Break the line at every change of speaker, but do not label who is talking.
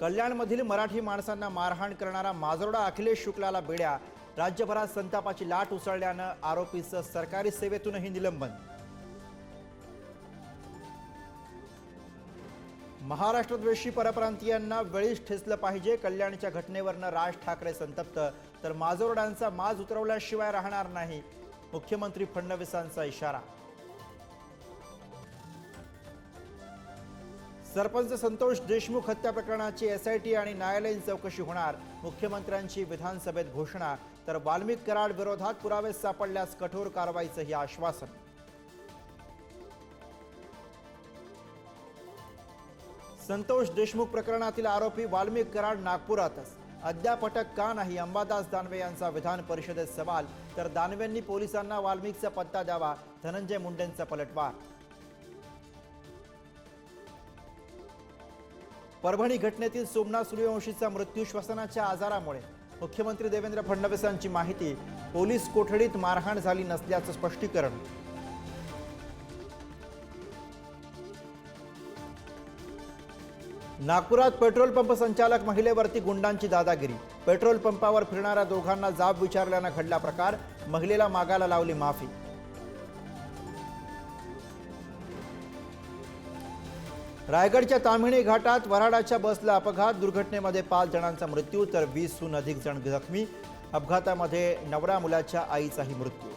कल्याणमधील मराठी माणसांना मारहाण करणारा माजोडा अखिलेश शुक्लाला बेड्या. राज्यभरात संतापाची लाट उसळल्यानं आरोपीचं सरकारी सेवेतूनही निलंबन. महाराष्ट्रद्वेषी परप्रांतीयांना वेळीच ठेचलं पाहिजे. कल्याणच्या घटनेवरनं राज ठाकरे संतप्त. तर माजोर्डांचा माज उतरवल्याशिवाय राहणार नाही. मुख्यमंत्री फडणवीसांचा इशारा. सरपंच संतोष देशमुख हत्या प्रकरणाची एसआयटी आणि न्यायालयीन चौकशी होणार. मुख्यमंत्र्यांची विधानसभेत घोषणा. तर वाल्मिक कराड विरोधात पुरावे सापडल्यास कठोर कारवाईचंही आश्वासन. संतोष देशमुख प्रकरणातील आरोपी वाल्मिक कराड नागपुरातच. अद्याप अटक का नाही अंबादास दानवे यांचा विधान परिषदेत सवाल. तर दानवेंनी पोलिसांना वाल्मिकचा पत्ता द्यावा. धनंजय मुंडेंचा पलटवार. परभणी घटनेतील सोमनाथ सूर्यवंशीचा मृत्यू श्वसनाच्या आजारामुळे. मुख्यमंत्री देवेंद्र फडणवीसांची माहिती पोलीस कोठडीत मारहाण झाली नसल्याचं स्पष्टीकरण. नागपुरात पेट्रोल पंप संचालक महिलेवरती गुंडांची दादागिरी. पेट्रोल पंपावर फिरणाऱ्या दोघांना जाब विचारल्यानं घडला प्रकार. महिलेला मागायला लावली माफी. रायगडच्या ताम्हिणी घाटात वराडाच्या बसला अपघात. दुर्घटनेमध्ये पाच जणांचा मृत्यू तर वीसहून अधिक जण जखमी. अपघातामध्ये नवरा मुलाच्या आईचाही मृत्यू.